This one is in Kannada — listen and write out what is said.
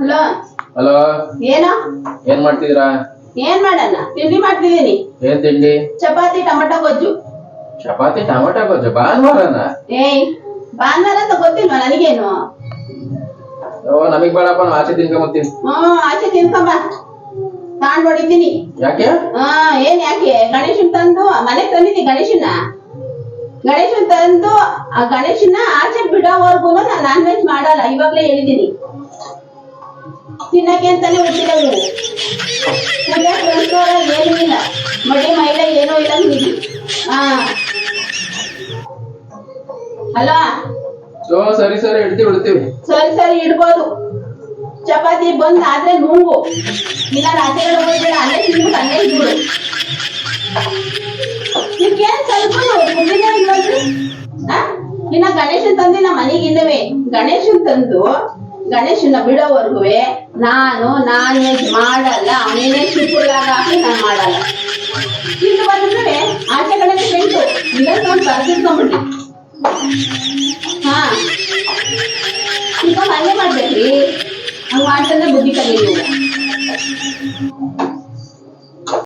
ಹಲೋ? ಹಲೋ? ಏನೋ? ಏನ್ ಮಾಡ್ತಿದ್ದೀರಾ? ಏನ್ ಮಾಡಣ? ತಿಂಡಿ ಮಾಡ್ತಿದ್ದೀನಿ. ಏನ್ ತಿಂಡಿ? ಚಪಾತಿ ಟೊಮಟೊ ಗೊಜ್ಜು. ಚಪಾತಿ ಟಮಾಟ ಗೊಜ್ಜು. ಭಾನುವಾರನ? ಏಯ್ ಭಾನುವಾರ ಅಂತ ಗೊತ್ತಿಲ್ವಾ ನನಗೇನು? ಓ ನಮಗ್ ಬೇಡಪ್ಪ ನಾವು ಆಚೆ ತಿನ್ಕೊಂಬತ್ತೀನಿ ಹ್ಮ್ ಆಚೆ ತಿನ್ಕೊಂಬ ತಾಂಡ್ ಹೊಡಿತೀನಿ. ಯಾಕೆ? ಹಾ ಏನ್ ಯಾಕೆ? ಗಣೇಶನ್ ತಂದು ಮನೆಗ್ ತಂದಿದ್ದೀನಿ ಗಣೇಶನ ಗಣೇಶನ್ ತಂದು ಆ ಗಣೇಶನ ಆಚೆ ಬಿಡೋವರೆಗೂ ನಾನು ನಾನ್ ವೆಜ್ ಮಾಡಲ್ಲ ಇವಾಗ್ಲೇ ಹೇಳಿದೀನಿ ತಿನ್ನಕ್ಕೆ ಅಂತಾನೆ ಹುಟ್ಟಿಲ್ಲ ಏನೂ ಇಲ್ಲ. ಮಡಿ ಮೈಲ ಏನೂ ಇಲ್ಲ ನಿಧಿ ಹಾ ಅಲ್ವಾ? ಸರಿ ಸರಿ ಇಡ್ತೀವಿ ಇಡ್ತೀವಿ. ಸರಿ ಸರಿ ಇಡ್ಬೋದು. ಚಪಾತಿ ಬಂದ್ ಆದ್ರೆ ನುಂಗು. ಇಲ್ಲ ರಾತ್ರಿ ಹೋಗ್ಬೇಡ ಅಲ್ಲೇ ತಿನ್ಬಿಟ್ಟು ಅಲ್ಲೇ ಇದ್ಬಿಡು. ಇನ್ನ ಗಣೇಶನ್ ನಮ್ಮ ಮನೆಗೆ ಇನ್ನವೇ. ಗಣೇಶನ್ ತಂದು ಗಣೇಶನ ಬಿಡೋವರ್ಗುವೆ ನಾನು, ನಾನ್ ವೆಜ್ ಮಾಡಲ್ಲ, ಅವನೇನೇ ಚಿಕ್ಕ ನಾನು ಮಾಡಲ್ಲ. ಇನ್ನು ಬಂದ್ರೆ ಆಚೆ ಗಣೇಶ ಬೆಂಟು ಇದನ್ನ ಒಂದು ಹಾ. ಈಗ ಹಂಗೆ ಮಾಡ್ಬೇಕ್ರಿ. ಹಂಗ ಮಾಡ್ತಂದ್ರೆ ಬುದ್ಧಿ ಕಲಿ